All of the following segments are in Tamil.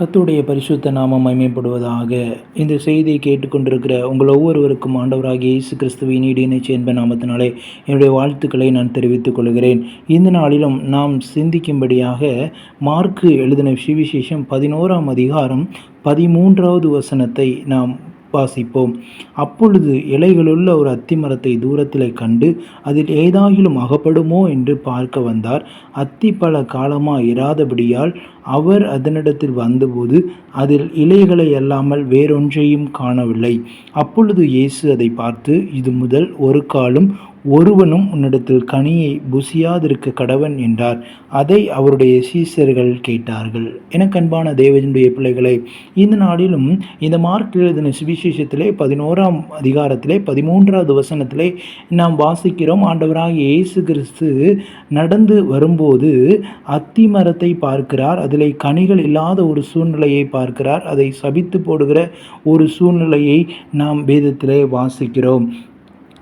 கத்துடைய பரிசுத்த நாமம் மைமைப்படுவதாக இந்த செய்தியை கேட்டுக்கொண்டிருக்கிற உங்கள் ஒவ்வொருவருக்கும் ஆண்டவராகிய இயேசு கிறிஸ்துவின் இடையினை என்ப நாமத்தினாலே என்னுடைய வாழ்த்துக்களை நான் தெரிவித்துக் கொள்கிறேன். இந்த நாளிலும் நாம் சிந்திக்கும்படியாக மார்க்கு எழுதின சுவிசேஷம் பதினோராம் அதிகாரம் பதிமூன்றாவது வசனத்தை நாம் வாசிப்போம் அப்பொழுது இலைகளுள்ள ஒரு அத்திமரத்தை தூரத்திலே கண்டு அதில் ஏதாகிலும் அகப்படுமோ என்று பார்க்க வந்தார். அத்தி பல காலமாக இராதபடியால் அவர் அதனிடத்தில் வந்தபோது அதில் இலைகளை அல்லாமல் வேறொன்றையும் காணவில்லை. அப்பொழுது இயேசு அதை பார்த்து இது முதல் ஒரு காலும் ஒருவனும் உன்னிடத்தில் கனியை புசியாதிருக்க கடவன் என்றார். அதை அவருடைய சீசர்கள் கேட்டார்கள். எனக்கு அன்பான தேவஜனுடைய பிள்ளைகளை இந்த நாளிலும் இந்த மார்க் எழுதின சுவிசேஷத்திலே பதினோராம் அதிகாரத்திலே பதிமூன்றாவது வசனத்திலே நாம் வாசிக்கிறோம். ஆண்டவராக இயேசு கிறிஸ்து நடந்து வரும்போது அத்தி மரத்தை பார்க்கிறார். அதில் கனிகள் இல்லாத ஒரு சூழ்நிலையை பார்க்கிறார். அதை சபித்து போடுகிற ஒரு சூழ்நிலையை நாம் வேதத்திலே வாசிக்கிறோம்.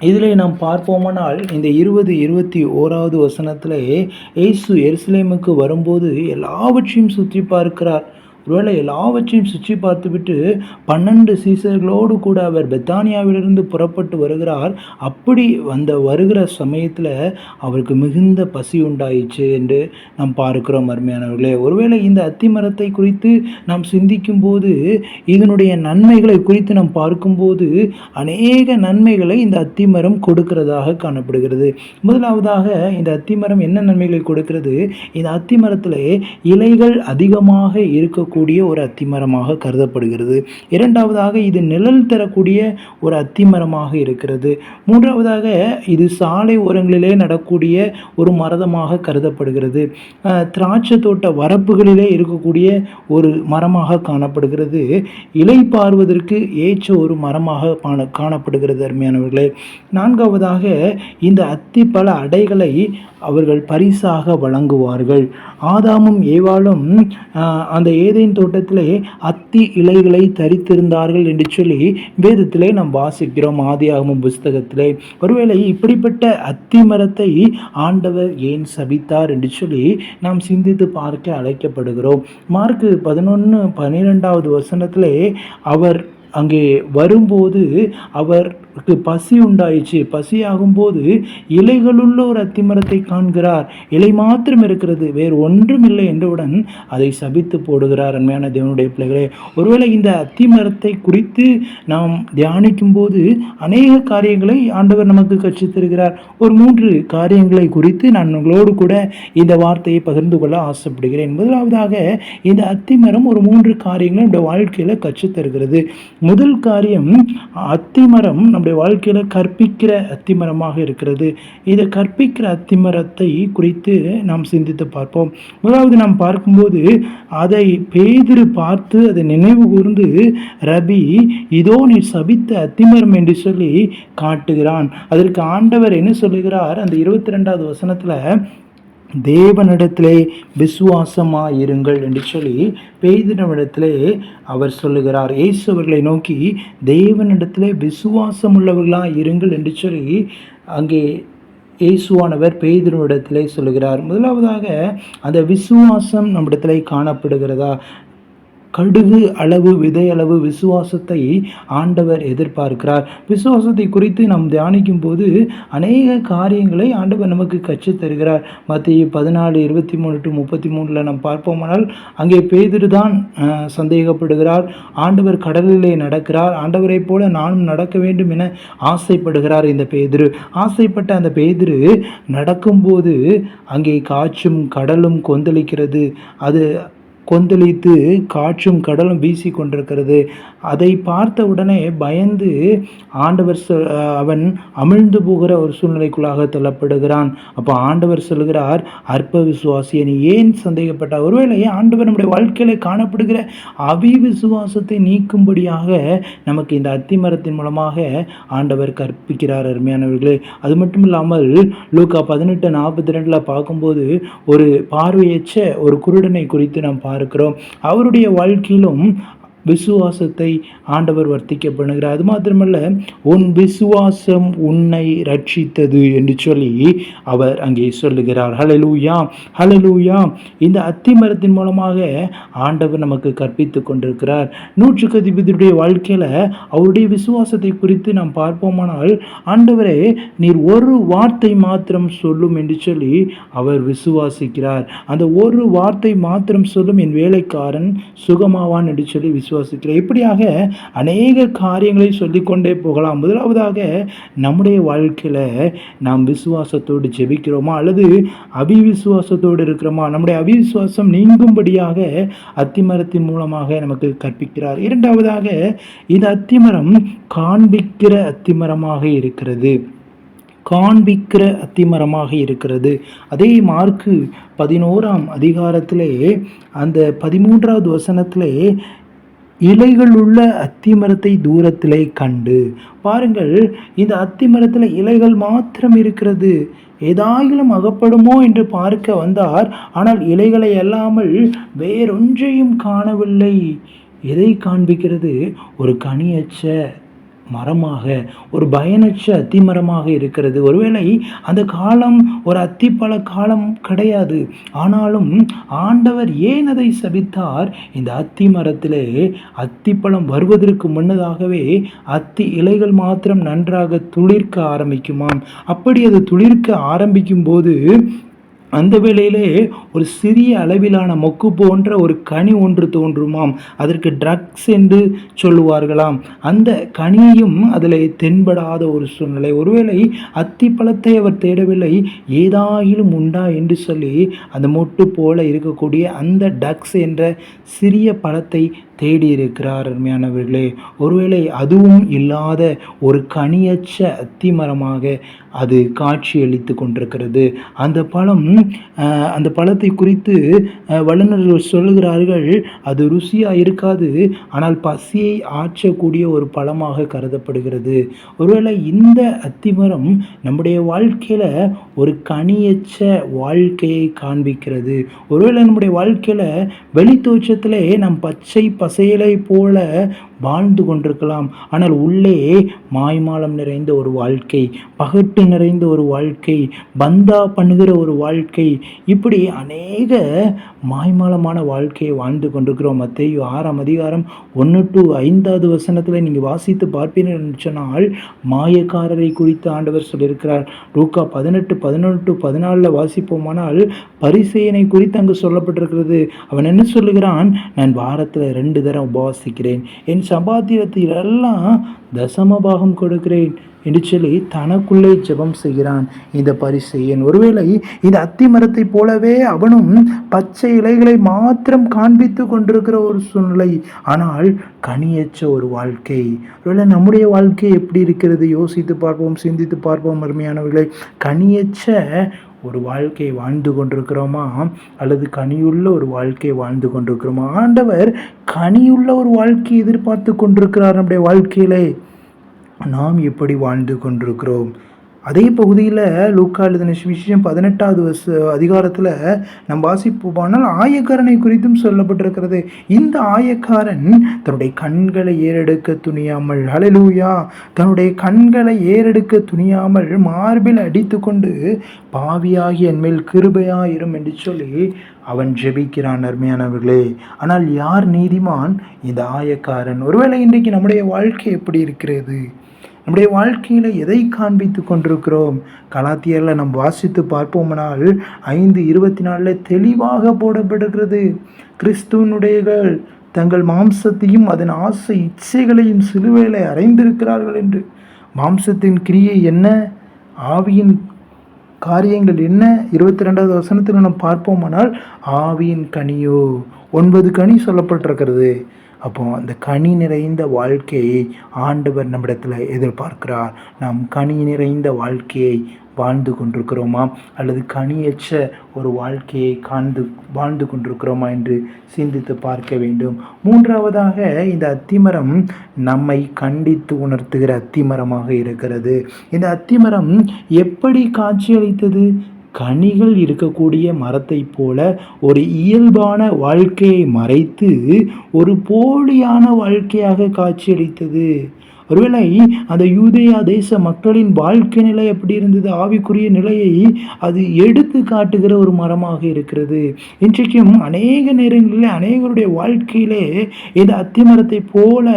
இதில் நாம் பார்ப்போமானால் இந்த இருபது இருபத்தி ஓராவது வசனத்தில் ஏசு எருசலேமுக்கு வரும்போது எல்லாவற்றையும் சுற்றி பார்க்கிறார். ஒருவேளை எல்லாவற்றையும் சுற்றி பார்த்துவிட்டு பன்னெண்டு சீசர்களோடு கூட அவர் பெத்தானியாவிலிருந்து புறப்பட்டு வருகிறார். அப்படி வந்த வருகிற சமயத்தில் அவருக்கு மிகுந்த பசி உண்டாயிடுச்சு என்று நாம் பார்க்கிறோம் அருமையானவர்களே. ஒருவேளை இந்த அத்திமரத்தை குறித்து நாம் சிந்திக்கும் போது இதனுடைய நன்மைகளை குறித்து நாம் பார்க்கும்போது அநேக நன்மைகளை இந்த அத்திமரம் கொடுக்கிறதாக காணப்படுகிறது. முதலாவதாக இந்த அத்திமரம் என்ன நன்மைகளை கொடுக்கிறது? இந்த அத்திமரத்தில் இலைகள் அதிகமாக இருக்கக்கூடிய கூடிய ஒரு அத்திமரமாக கருதப்படுகிறது. இரண்டாவதாக இது நிழல் தரக்கூடிய ஒரு அத்திமரமாக இருக்கிறது. மூன்றாவதாக இது சாலை ஓரங்களிலே நடக்கூடிய ஒரு மரதமாக கருதப்படுகிறது. திராட்சை தோட்ட வரப்புகளிலே இருக்கக்கூடிய ஒரு மரமாக காணப்படுகிறது. இலை பார்வதற்கு ஏற்ற ஒரு மரமாக காணப்படுகிறது அருமையானவர்களே. நான்காவதாக இந்த அத்தி பல அடைகளை அவர்கள் பரிசாக வழங்குவார்கள். ஆதாமும் ஏவாலும் அந்த ஏதேன் தோட்டத்திலே அத்தி இலைகளை தரித்திருந்தார்கள் என்று சொல்லி வேதத்திலே நாம் வாசிக்கிறோம் ஆதியாகமும் புஸ்தகத்திலே. ஒருவேளை இப்படிப்பட்ட அத்தி மரத்தை ஆண்டவர் ஏன் சபித்தார் என்று சொல்லி நாம் சிந்தித்து பார்க்க அழைக்கப்படுகிறோம். மார்க்கு பதினொன்று பன்னிரெண்டாவது வசனத்திலே அவர் அங்கே வரும்போது அவர் பசி உண்டாயிடுச்சு பசி ஆகும்போது இலைகளுள்ள ஒரு அத்திமரத்தை காண்கிறார். இலை மாத்திரம் இருக்கிறது வேறு ஒன்றும் இல்லை என்றவுடன் அதை சபித்து போடுகிறார் அன்மையான தேவனுடைய பிள்ளைகளே. ஒருவேளை இந்த அத்திமரத்தை குறித்து நாம் தியானிக்கும் போது அநேக காரியங்களை ஆண்டவர் நமக்கு கற்றுத் தருகிறார். ஒரு மூன்று காரியங்களை குறித்து நான் உங்களோடு கூட இந்த வார்த்தையை பகிர்ந்து கொள்ள ஆசைப்படுகிறேன். முதலாவதாக இந்த அத்திமரம் ஒரு மூன்று காரியங்களை நம்முடைய வாழ்க்கையில் கற்றுத் தருகிறது. முதல் காரியம் அத்திமரம் நம்முடைய வாழ்க்கையில் கற்பிக்கிற அத்திமரமாக இருக்கிறது. இதை கற்பிக்கிற அத்திமரத்தை குறித்து நாம் சிந்தித்து பார்ப்போம். முதலாவது நாம் பார்க்கும்போது அதை பேதிரு பார்த்து அதை நினைவு கூர்ந்து ரபி இதோ நீ சபித்த அத்திமரம் என்று சொல்லி காட்டுகிறான். அதற்கு ஆண்டவர் என்ன சொல்லுகிறார்? அந்த இருபத்தி ரெண்டாவது வசனத்தில் தேவனிடத்திலே விசுவாசமாக இருங்கள் என்று சொல்லி பெய்தினவிடத்திலே அவர் சொல்லுகிறார். இயேசுவர்களை நோக்கி தேவனிடத்திலே விசுவாசம் உள்ளவர்களாக இருங்கள் என்று சொல்லி அங்கே இயேசுவானவர் பெய்தினுடத்திலே சொல்லுகிறார். முதலாவதாக அந்த விசுவாசம் நம்மிடத்திலே காணப்படுகிறதா? கடுகு அளவு விதை அளவு விசுவாசத்தை ஆண்டவர் எதிர்பார்க்கிறார். விசுவாசத்தை குறித்து நாம் தியானிக்கும் போது அநேக காரியங்களை ஆண்டவர் நமக்கு கற்று தருகிறார் மத்திய பதினாலு இருபத்தி மூணு டு முப்பத்தி மூணில் நாம் பார்ப்போமானால் அங்கே பேதிரு தான் சந்தேகப்படுகிறார். ஆண்டவர் கடலிலே நடக்கிறார். ஆண்டவரைப் போல நானும் நடக்க வேண்டும் என ஆசைப்படுகிறார் இந்த பேதிரு. ஆசைப்பட்ட அந்த பேதிரு நடக்கும்போது அங்கே காற்றும் கடலும் கொந்தளிக்கிறது. அது கொந்தளித்து காற்றும் கடலும் வீசி கொண்டிருக்கிறது அதை பார்த்த உடனே பயந்து ஆண்டவர் அவன் அமிழ்ந்து போகிற ஒரு சூழ்நிலைக்குள்ளாக தள்ளப்படுகிறான். அப்போ ஆண்டவர் சொல்கிறார் அற்ப விசுவாசியன் நீ ஏன் சந்தேகப்பட்ட? ஒருவேளை ஆண்டவர் நம்முடைய வாழ்க்கையில் காணப்படுகிற அவி விசுவாசத்தை நீக்கும்படியாக நமக்கு இந்த அத்திமரத்தின் மூலமாக ஆண்டவர் கற்பிக்கிறார் அருமையானவர்களே. அது மட்டும் இல்லாமல் லூக்கா பதினெட்டு நாற்பத்தி ரெண்டில் பார்க்கும்போது ஒரு பார்வையற்ற ஒரு குருடனை குறித்து நாம் இருக்கிறோம். அவருடைய வாழ்க்கையிலும் விசுவாசத்தை ஆண்டவர் வர்த்திக்க பண்ணுகிறார் அது மாத்திரமல்ல உன் விசுவாசம் உன்னை ரட்சித்தது என்று சொல்லி அவர் அங்கே சொல்லுகிறார். ஹலலூயா ஹலலூயா இந்த அத்திமரத்தின் மூலமாக ஆண்டவர் நமக்கு கற்பித்து கொண்டிருக்கிறார். நூற்றுக்கு அதிபதியுடைய வாழ்க்கையில் அவருடைய விசுவாசத்தை குறித்து நாம் பார்ப்போமானால் ஆண்டவரே நீர் ஒரு வார்த்தை மாத்திரம் சொல்லும் என்று சொல்லி அவர் விசுவாசிக்கிறார். அந்த ஒரு வார்த்தை மாத்திரம் சொல்லும் என் வேலைக்காரன் சுகமாவான் என்று சொல்லி விசுவாசிக்கிறார் இப்படியாக அநேக காரியங்களை சொல்லிக்கொண்டே போகலாம். முதலாவதாக நம்முடைய வாழ்க்கையில் நாம் விசுவாசத்தோடு ஜெபிக்கிறோமா? அல்லது அபிவிசுவாசத்தோடு இருக்கிறோமா? நம்முடைய அபிவிசுவாசம் நீங்கும்படியாக அத்திமரத்தின் மூலமாக நமக்கு கற்பிக்கிறார். இரண்டாவதாக இந்த அத்திமரம் காண்பிக்கிற அத்திமரமாக இருக்கிறது. காண்பிக்கிற அத்திமரமாக இருக்கிறது. அதே மார்க்கு பதினோராம் அதிகாரத்திலே அந்த பதிமூன்றாவது வசனத்திலே இலைகள் உள்ள அத்தி மரத்தை தூரத்திலே கண்டு பாருங்கள் இந்த அத்தி மரத்தில் இலைகள் மாத்திரம் இருக்கிறது. ஏதாயிலும் அகப்படுமோ? என்று பார்க்க வந்தார். ஆனால் இலைகளை அல்லாமல் வேறொன்றையும் காணவில்லை. எதை காண்பிக்கிறது? ஒரு கனியச்ச மரமாக ஒரு பயனற்ற அத்திமரமாக இருக்கிறது. ஒருவேளை அந்த காலம் ஒரு அத்திப்பழ காலம் கிடையாது. ஆனாலும் ஆண்டவர் ஏன் அதை சபித்தார்? இந்த அத்தி மரத்திலே அத்திப்பழம் வருவதற்கு முன்னதாகவே அத்தி இலைகள் மாத்திரம் நன்றாக துளிர்க்க ஆரம்பிக்குமாம். அப்படி அது துளிர்க்க ஆரம்பிக்கும் போது அந்த வேளையிலே ஒரு சிறிய அளவிலான மொக்கு போன்ற ஒரு கனி ஒன்று தோன்றுமாம். அதற்கு ட்ரக்ஸ் என்று சொல்லுவார்களாம். அந்த கனியும் அதில் தென்படாத ஒரு சூழ்நிலை. ஒருவேளை அத்தி பழத்தை அவர் தேடவில்லை ஏதாயிலும் உண்டா என்று சொல்லி அந்த மொட்டு போல இருக்கக்கூடிய அந்த டக்ஸ் என்ற சிறிய பழத்தை தேடி இருக்கிறார் அருமையானவர்களே. ஒருவேளை அதுவும் இல்லாத ஒரு கனியச்ச அத்திமரமாக அது காட்சியளித்து கொண்டிருக்கிறது. அந்த பழம் அந்த பழத்தை குறித்து வல்லுநர்கள் சொல்லுகிறார்கள் அது ருசியாக இருக்காது ஆனால் பசியை ஆற்றக்கூடிய ஒரு பழமாக கருதப்படுகிறது. ஒருவேளை இந்த அத்திமரம் நம்முடைய வாழ்க்கையில் ஒரு கனியச்ச வாழ்க்கையை காண்பிக்கிறது. ஒருவேளை நம்முடைய வாழ்க்கையில் வெளித்தோற்றத்திலே நம் பச்சை பசையலை போல வாழ்ந்து கொண்டிருக்கலாம். ஆனால் உள்ளே மாய்மாலம் நிறைந்த ஒரு வாழ்க்கை பகட்டு நிறைந்த ஒரு வாழ்க்கை பந்தா பண்ணுகிற ஒரு வாழ்க்கை இப்படி அநேக மாய்மாலமான வாழ்க்கையை வாழ்ந்து கொண்டிருக்கிறோம். மத்தையோ ஆறாம் அதிகாரம் ஒன்று டு ஐந்தாவது வசனத்தில் நீங்கள் வாசித்து பார்ப்பீர்கள் சொன்னால் மாயக்காரரை குறித்து ஆண்டவர் சொல்லியிருக்கிறார். ரூக்கா பதினெட்டு பதினொன்று டு பதினாலில் வாசிப்போமானால் பரிசெயனை குறித்து அங்கு சொல்லப்பட்டிருக்கிறது. அவன் என்ன சொல்லுகிறான்? நான் வாரத்தில் ரெண்டு தரம் உபவாசிக்கிறேன். என் சம்பாத்தியத்தில் எல்லாம் தசம பாகம் கொடுக்கிறேன் என்று சொல்லி தனக்குள்ளே ஜெபம் செய்கிறான். இந்த பரிசெயன் ஒருவேளை இந்த அத்தி மரத்தை போலவே அவனும் பச்சை இலைகளை மாத்திரம் காண்பித்து கொண்டிருக்கிற ஒரு சூழ்நிலை. ஆனால் கனியற்ற ஒரு வாழ்க்கை. ஒருவேளை நம்முடைய வாழ்க்கை எப்படி இருக்கிறது? யோசித்து பார்ப்போம் சிந்தித்து பார்ப்போம் அருமையானவர்களை. கனியற்ற ஒரு வாழ்க்கையை வாழ்ந்து கொண்டிருக்கிறோமா? அல்லது கனியுள்ள ஒரு வாழ்க்கையை வாழ்ந்து கொண்டிருக்கிறோமா? ஆண்டவர் கனியுள்ள ஒரு வாழ்க்கையை எதிர்பார்த்து கொண்டிருக்கிறார் நம்முடைய வாழ்க்கையிலே. நாம் எப்படி வாழ்ந்து கொண்டிருக்கிறோம்? அதே பகுதியில் லூக்கா எழுதின விஷயம் பதினெட்டாவது வச அதிகாரத்தில் நம் வாசிப்போமானால் ஆயக்காரனை குறித்தும் சொல்லப்பட்டிருக்கிறது. இந்த ஆயக்காரன் தன்னுடைய கண்களை ஏறெடுக்க துணியாமல் அலலூயா தன்னுடைய கண்களை ஏறெடுக்க துணியாமல் மார்பில் அடித்து கொண்டு பாவியாகி என்மேல் கிருபையாயிரும் என்று சொல்லி அவன் ஜெபிக்கிறான் அருமையானவர்களே. ஆனால் யார் நீதிமான்? இந்த ஆயக்காரன். ஒருவேளை இன்றைக்கு நம்முடைய வாழ்க்கை எப்படி இருக்கிறது? நம்முடைய வாழ்க்கையில் எதை காண்பித்து கொண்டிருக்கிறோம்? கலாத்தியரில் நம் வாசித்து பார்ப்போம்னால் ஐந்து இருபத்தி நாலில் தெளிவாக போடப்படுகிறது. கிறிஸ்துவனுடையகள் தங்கள் மாம்சத்தையும் அதன் ஆசை இச்சைகளையும் சிலுவையில் அறைந்திருக்கிறார்கள் என்று. மாம்சத்தின் கிரியை என்ன? ஆவியின் காரியங்கள் என்ன? இருபத்தி ரெண்டாவது வசனத்தில் நாம் பார்ப்போமானால் ஆவியின் கனியோ. ஒன்பது கனி சொல்லப்பட்டிருக்கிறது. அப்போ அந்த கனி நிறைந்த வாழ்க்கையை ஆண்டவர் நம்மிடத்தில் எதிர்பார்க்கிறார். நாம் கனி நிறைந்த வாழ்க்கையை வாழ்ந்து கொண்டிருக்கிறோமா? அல்லது கனியற்ற ஒரு வாழ்க்கையை காண்டு வாழ்ந்து கொண்டிருக்கிறோமா என்று சிந்தித்து பார்க்க வேண்டும். மூன்றாவதாக இந்த அத்திமரம் நம்மை கண்டித்து உணர்த்துகிற அத்திமரமாக இருக்கிறது. இந்த அத்திமரம் எப்படி காட்சியளித்தது? கனிகள் இருக்கக்கூடிய மரத்தைப் போல ஒரு இயல்பான வாழ்க்கையை மறைத்து ஒரு போலியான வாழ்க்கையாக காட்சியளித்தது. ஒருவேளை அந்த யூதேயா தேச மக்களின் வாழ்க்கை நிலை எப்படி இருந்தது? ஆவிக்குரிய நிலையை அது எடுத்து காட்டுகிற ஒரு மரமாக இருக்கிறது. இன்றைக்கும் அநேக நேரங்களில் அநேகருடைய வாழ்க்கையிலே இந்த அத்திமரத்தை போல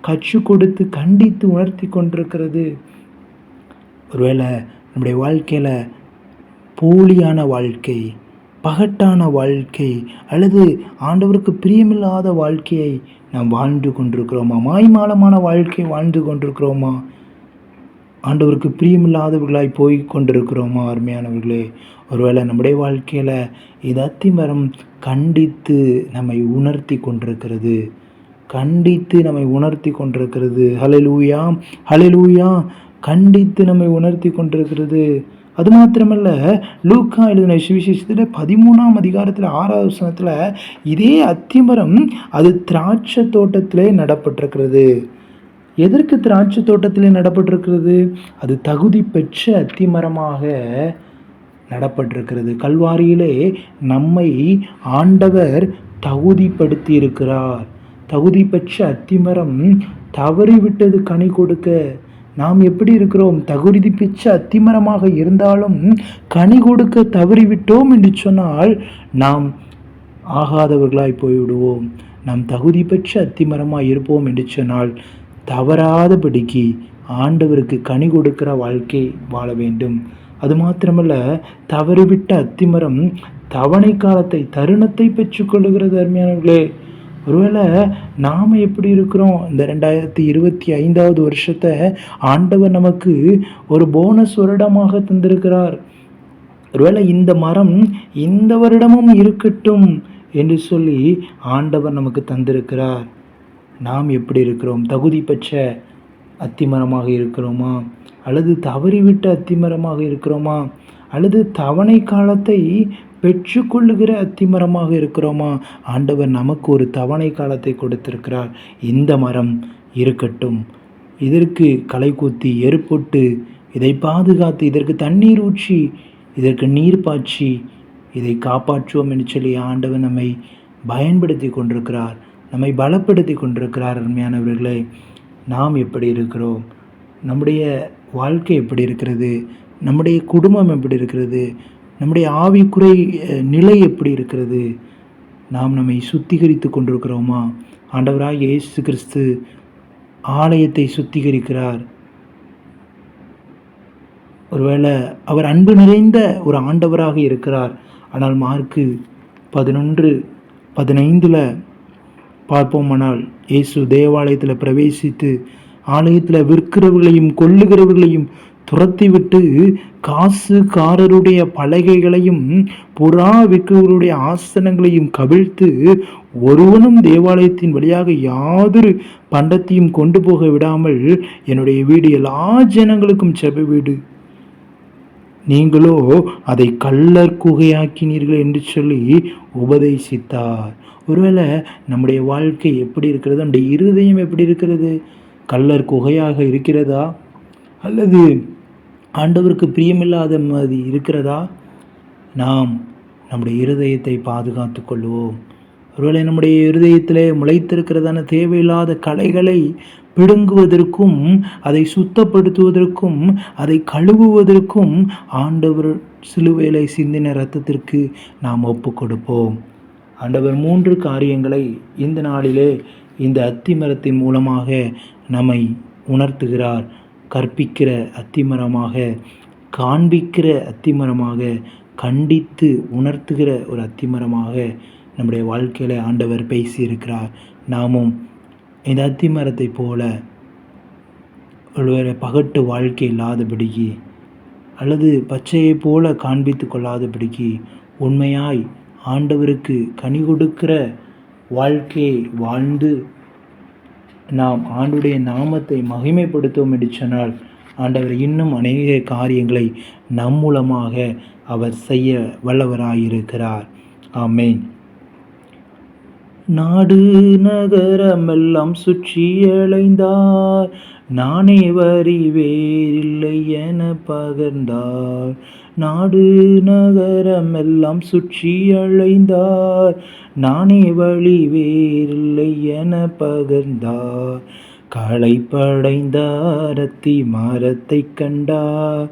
கற்று கொடுத்து கண்டித்து உணர்த்தி கொண்டிருக்கிறது. ஒருவேளை நம்முடைய வாழ்க்கையில் போலியான வாழ்க்கை பகட்டான வாழ்க்கை அல்லது ஆண்டவருக்கு பிரியமில்லாத வாழ்க்கையை நாம் வாழ்ந்து கொண்டிருக்கிறோமா? மாய்மாலமான வாழ்க்கை வாழ்ந்து கொண்டிருக்கிறோமா? ஆண்டவருக்கு பிரியமில்லாதவர்களாய் போய் கொண்டிருக்கிறோமா அருமையானவர்களே? ஒருவேளை நம்முடைய வாழ்க்கையில் இது அத்திமரம் கண்டித்து நம்மை உணர்த்தி கொண்டிருக்கிறது. கண்டித்து நம்மை உணர்த்தி கொண்டிருக்கிறது. ஹலலூயா ஹலலூயா கண்டித்து நம்மை உணர்த்தி கொண்டிருக்கிறது. அது மாத்திரமல்ல லூக்கா எழுதின சுவிசேஷத்தில் பதிமூணாம் அதிகாரத்தில் ஆறாவது வசனத்தில் இதே அத்திமரம் அது திராட்சை தோட்டத்திலே நடப்பட்டிருக்கிறது. எதற்கு திராட்சை தோட்டத்திலே நடப்பட்டிருக்கிறது? அது தகுதி பெற்ற அத்திமரமாக நடப்பட்டிருக்கிறது. கல்வாரியிலே நம்மை ஆண்டவர் தகுதிப்படுத்தி இருக்கிறார் தகுதி பெற்ற அத்திமரம் தவறிவிட்டது கனி கொடுக்க நாம் எப்படி இருக்கிறோம்? தகுதி பெற்ற அத்திமரமாக இருந்தாலும் கனி கொடுக்க தவறிவிட்டோம் என்று சொன்னால் நாம் ஆகாதவர்களாய் போய்விடுவோம். நாம் தகுதி பெற்ற அத்திமரமாக இருப்போம் என்று சொன்னால் தவறாதபடிக்கு ஆண்டவருக்கு கனி கொடுக்கிற வாழ்க்கை வாழ வேண்டும். அது மாத்திரமல்ல தவறிவிட்ட அத்திமரம் தவணை காலத்தை தருணத்தை பெற்றுக்கொள்ளுகிறது அருமையானவர்களே. ஒருவேளை நாம் எப்படி இருக்கிறோம்? இந்த ரெண்டாயிரத்தி இருபத்தி ஐந்தாவது வருஷத்தை ஆண்டவர் நமக்கு ஒரு போனஸ் வருடமாக தந்திருக்கிறார். ஒருவேளை இந்த மரம் இந்த வருடமும் இருக்கட்டும் என்று சொல்லி ஆண்டவர் நமக்கு தந்திருக்கிறார். நாம் எப்படி இருக்கிறோம்? தகுதி பெற்ற அத்திமரமாக இருக்கிறோமா? அல்லது தவறிவிட்ட அத்திமரமாக இருக்கிறோமா? அல்லது தவணை காலத்தை பெற்றுக்கொள்ளுகிற அத்திமரமாக இருக்கிறோமா? ஆண்டவர் நமக்கு ஒரு தவணை காலத்தை கொடுத்திருக்கிறார். இந்த மரம் இருக்கட்டும். இதற்கு களைக்கூத்தி கூத்தி எருப்பொட்டு இதை பாதுகாத்து இதற்கு தண்ணீர் ஊற்றி இதற்கு நீர் பாய்ச்சி இதை காப்பாற்றுவோம் என்று சொல்லி ஆண்டவர் நம்மை பயன்படுத்தி கொண்டிருக்கிறார். நம்மை பலப்படுத்தி கொண்டிருக்கிறார் அருமையானவர்களே. நாம் எப்படி இருக்கிறோம்? நம்முடைய வாழ்க்கை எப்படி இருக்கிறது? நம்முடைய குடும்பம் எப்படி இருக்கிறது? நம்முடைய ஆவிக்குறை நிலை எப்படி இருக்கிறது? நாம் நம்மை சுத்திகரித்து கொண்டிருக்கிறோமா? ஆண்டவராக இயேசு கிறிஸ்து ஆலயத்தை சுத்திகரிக்கிறார். ஒருவேளை அவர் அன்பு நிறைந்த ஒரு ஆண்டவராக இருக்கிறார். ஆனால் மார்க்கு பதினொன்று பதினைந்தில் பார்ப்போமானால் இயேசு தேவாலயத்தில் பிரவேசித்து ஆலயத்தில் விற்கிறவர்களையும் கொள்ளுகிறவர்களையும் துரத்திவிட்டு காசுக்காரருடைய பலகைகளையும் புறா விற்கிறவருடைய ஆசனங்களையும் கவிழ்த்து ஒருவனும் தேவாலயத்தின் வழியாக யாதொரு பண்டத்தையும் கொண்டு போக விடாமல் என்னுடைய வீடு எல்லா ஜனங்களுக்கும் செப வீடு. நீங்களோ அதை கள்ளர் குகையாக்கினீர்கள் என்று சொல்லி உபதேசித்தார். ஒருவேளை நம்முடைய வாழ்க்கை எப்படி இருக்கிறது? நம்முடைய இருதயம் எப்படி இருக்கிறது? கள்ளர் குகையாக இருக்கிறதா? அல்லது ஆண்டவருக்கு பிரியமில்லாத மாதிரி இருக்கிறதா? நாம் நம்முடைய இருதயத்தை பாதுகாத்து கொள்வோம். ஒருவேளை நம்முடைய இருதயத்திலே முளைத்திருக்கிறதான தேவையில்லாத கலைகளை பிடுங்குவதற்கும் அதை சுத்தப்படுத்துவதற்கும் அதை கழுவுவதற்கும் ஆண்டவர் சிலுவேலை சிந்தின ரத்தத்திற்கு நாம் ஒப்பு கொடுப்போம். ஆண்டவர் மூன்று காரியங்களை இந்த நாளிலே இந்த அத்திமரத்தின் மூலமாக நம்மை உணர்த்துகிறார். கற்பிக்கிற அத்திமரமாக காண்பிக்கிற அத்திமரமாக கண்டித்து உணர்த்துகிற ஒரு அத்திமரமாக நம்முடைய வாழ்க்கையில் ஆண்டவர் பேசியிருக்கிறார். நாமும் இந்த அத்திமரத்தை போல ஒருவரை பகட்டு வாழ்க்கை இல்லாதபடிக்கு அல்லது பச்சையை போல காண்பித்து கொள்ளாதபடிக்கு உண்மையாய் ஆண்டவருக்கு கனி கொடுக்கிற வாழ்க்கையை வாழ்ந்து நாம் ஆண்டுடைய நாமத்தை மகிமைப்படுத்துவோம் என்று சொன்னால் ஆண்டவர் இன்னும் அநேக காரியங்களை நம் மூலமாக அவர் செய்ய வல்லவராயிருக்கிறார். ஆமேன். நாடு நகரமெல்லாம் சுற்றி அலைந்தார் நானே வரி வேறில்லை என பகர்ந்தார். நாடு நகரமெல்லாம் சுற்றி அழைந்தார் நானே வழி வேறில்லை என பகர்ந்தார். களை படைந்தாரத்தி மரத்தை கண்டார்.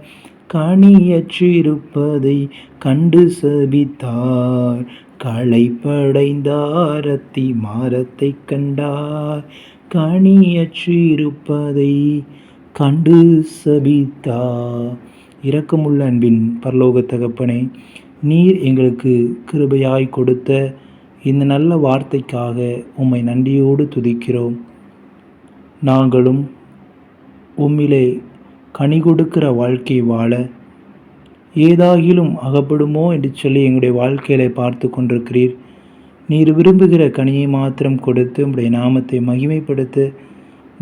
கனியற்றிருப்பதை கண்டு சபித்தார். களை படைந்தாரத்தி மரத்தை கண்டார். கனியற்றிருப்பதை கண்டு சபித்தார். இரக்கமுள்ள அன்பின் பரலோக தகப்பனே நீர் எங்களுக்கு கிருபையாய் கொடுத்த இந்த நல்ல வார்த்தைக்காக உம்மை நன்றியோடு துதிக்கிறோம். நாங்களும் உம்மிலே கனி கொடுக்கிற வாழ்க்கை வாழ ஏதாகிலும் அகப்படுமோ என்று சொல்லி எங்களுடைய வாழ்க்கையில பார்த்து கொண்டிருக்கிறீர். நீர் விரும்புகிற கனியை மாத்திரம் கொடுத்து உங்களுடைய நாமத்தை மகிமைப்படுத்த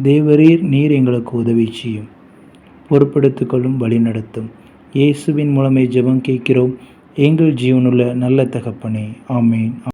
தேவரீர் நீர் எங்களுக்கு உதவி செய்யும். பொறுப்படுத்து கொள்ளும் வழிநடத்தும் இயேசுவின் மூலமே ஜெபம் கேட்கிறோம். எங்கள் ஜீவனுள்ள நல்ல தகப்பனே. ஆமேன்.